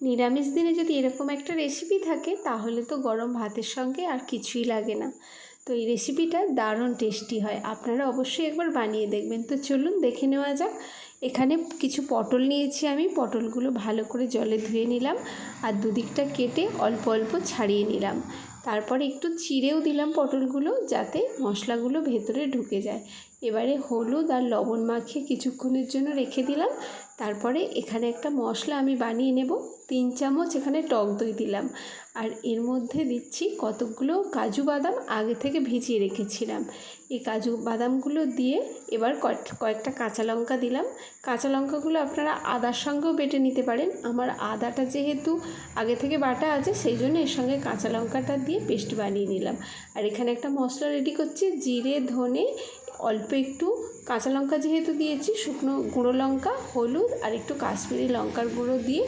নিরামিষ দিনে যদি এরকম একটা রেসিপি থাকে, তাহলে তো গরম ভাতের সঙ্গে আর কিছুই লাগে না। তো এই রেসিপিটা দারুণ টেস্টি হয়। আপনারা অবশ্যই একবার বানিয়ে দেখবেন। তো চলুন দেখে নেওয়া যাক। এখানে কিছু পটল নিয়েছি আমি। পটলগুলো ভালো করে জলে ধুয়ে নিলাম আর দুদিকটা কেটে অল্প অল্প ছাড়িয়ে নিলাম। তারপরে একটু চিড়েও দিলাম পটলগুলো যাতে মশলাগুলো ভেতরে ঢুকে যায়। এবারে হলুদ আর লবণ মাখিয়ে কিছুক্ষণের জন্য রেখে দিলাম। তারপরে এখানে একটা মশলা আমি বানিয়ে নেব। তিন চামচ এখানে টক দই দিলাম। আর এর মধ্যে দিচ্ছি কতকগুলো কাজু বাদাম আগে থেকে ভিজিয়ে রেখেছিলাম। এই কাজু বাদামগুলো দিয়ে এবার কয়েকটা কাঁচা লঙ্কা দিলাম। কাঁচা লঙ্কাগুলো আপনারা আদার সঙ্গেও বেটে নিতে পারেন। আমার আদাটা যেহেতু আগে থেকে বাটা আছে, সেই জন্য এর সঙ্গে কাঁচা লঙ্কাটা দিয়ে পেস্ট বানিয়ে নিলাম। আর এখানে একটা মশলা রেডি করছি, জিরে, ধনে অল্প একটু কাঁচা লঙ্কা যেহেতু দিয়েছি, শুকনো গুঁড়ো লঙ্কা, হলুদ আর একটু কাশ্মীরি লঙ্কার গুঁড়ো দিয়ে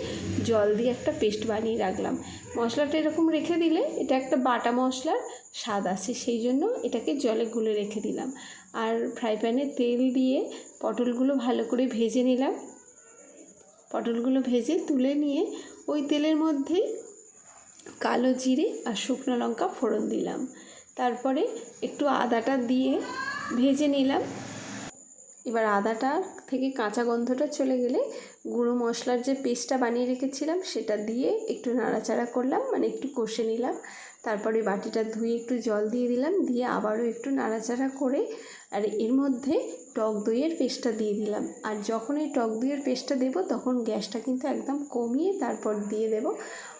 জল দিয়ে একটা পেস্ট বানিয়ে রাখলাম। মশলাটা এরকম রেখে দিলে এটা একটা বাটা মশলার স্বাদ আসে, সেই জন্য এটাকে জলে গুলে রেখে দিলাম। আর ফ্রাই প্যানে তেল দিয়ে পটলগুলো ভালো করে ভেজে নিলাম। পটলগুলো ভেজে তুলে নিয়ে ওই তেলের মধ্যেই কালো জিরে আর শুকনো লঙ্কা ফোড়ন দিলাম। তারপরে একটু আদাটা দিয়ে ভেজে নিলাম। এবার আদাটা থেকে কাঁচা গন্ধটা চলে গেলে গুঁড়ো মশলার যে পেস্টটা বানিয়ে রেখেছিলাম সেটা দিয়ে একটু নাড়াচাড়া করলাম মানে একটু কষে নিলাম। তারপরে বাটিটা ধুয়ে একটু জল দিয়ে দিলাম, দিয়ে আবারও একটু নাড়াচাড়া করে আর এর মধ্যে টক দইয়ের পেস্টটা দিয়ে দিলাম। আর যখন এই টক দইয়ের পেস্টটা দেবো তখন গ্যাসটা কিন্তু একদম কমিয়ে তারপর দিয়ে দেব।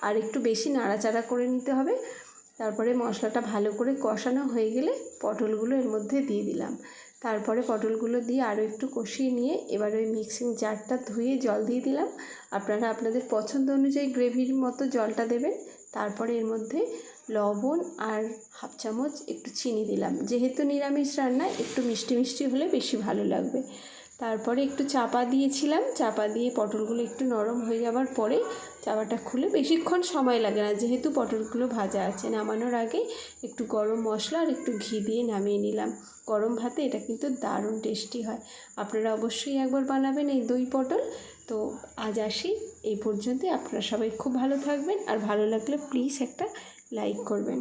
আর একটু বেশি নাড়াচাড়া করে নিতে হবে। তারপরে মশলাটা ভালো করে কষানো হয়ে গেলে পটলগুলো এর মধ্যে দিয়ে দিলাম। তারপরে পটলগুলো দিয়ে আরও একটু কষিয়ে নিয়ে এবার ওই মিক্সিং জারটা ধুয়ে জল দিয়ে দিলাম। আপনারা আপনাদের পছন্দ অনুযায়ী গ্রেভির মতো জলটা দেবেন। তারপরে এর মধ্যে লবণ আর হাফ চামচ একটু চিনি দিলাম। যেহেতু নিরামিষ রান্না, একটু মিষ্টি মিষ্টি হলে বেশি ভালো লাগবে। তারপরে একটু চাপা দিয়েছিলাম, চাপা দিয়ে পটলগুলো একটু নরম হয়ে যাওয়ার পরে চাপাটা খুলে বেশিক্ষণ সময় লাগে না, যেহেতু পটলগুলো ভাজা আছে। নামানোর আগে একটু গরম মশলা আর একটু ঘি দিয়ে নামিয়ে নিলাম। গরম ভাতে এটা কিন্তু দারুণ টেস্টি হয়। আপনারা অবশ্যই একবার বানাবেন এই দই পটল। তো আজ আসি, এই পর্যন্তই। আপনারা সবাই খুব ভালো থাকবেন আর ভালো লাগলে প্লিজ একটা লাইক করবেন।